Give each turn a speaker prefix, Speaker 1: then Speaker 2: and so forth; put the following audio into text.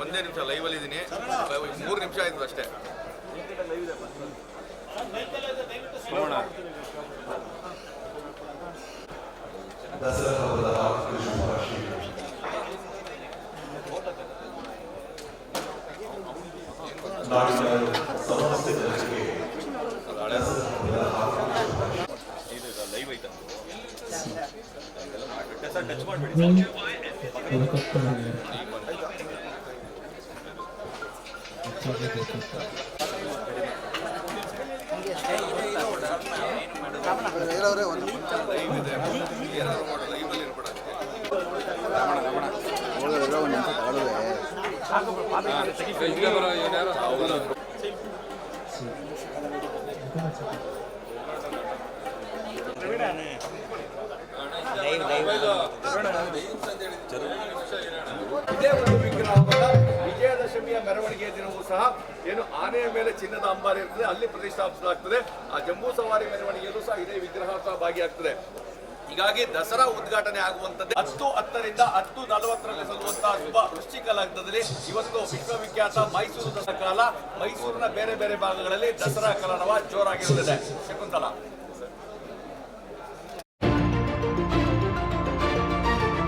Speaker 1: ಒಂದೇ ನಿಮಿಷ ಲೈವಲ್ಲಿ ಇದ್ದೀನಿ ಮೂರು ನಿಮಿಷ ಆಯ್ತು ಅಷ್ಟೇ.
Speaker 2: ನಾಡಿನ ಸಮಸ್ತ
Speaker 1: Gracias. ವಿಜಯದಶಮಿಯ ಮೆರವಣಿಗೆಯ ದಿನವೂ ಸಹ ಏನು ಆನೆಯ ಮೇಲೆ ಚಿನ್ನದ ಅಂಬಾರಿ ಇರ್ತದೆ, ಅಲ್ಲಿ ಪ್ರತಿಷ್ಠಾಪಿಸಲಾಗ್ತದೆ. ಆ ಜಂಬೂ ಸವಾರಿ ಮೆರವಣಿಗೆಯಲ್ಲೂ ಸಹ ಇದೇ ವಿಗ್ರಹ ಸಹ ಭಾಗಿಯಾಗ್ತದೆ. ಹೀಗಾಗಿ ದಸರಾ ಉದ್ಘಾಟನೆ ಆಗುವಂತದ್ದು ಹತ್ತು ಹತ್ತರಿಂದ ಹತ್ತು ನಲವತ್ತರಲ್ಲಿ ಸಲ್ಲುವಂತಹ ಶುಭ ವೃಶ್ಚಿಕ ಲಗ್ನದಲ್ಲಿ ಇವತ್ತು ವಿಶ್ವವಿಖ್ಯಾತ ಮೈಸೂರು ದಸರಾ ಕಾಲ. ಮೈಸೂರಿನ ಬೇರೆ ಬೇರೆ ಭಾಗಗಳಲ್ಲಿ ದಸರಾ ಕಲರವ ಜೋರಾಗಿರುತ್ತದೆ. ಶಕುಂತಲಾ.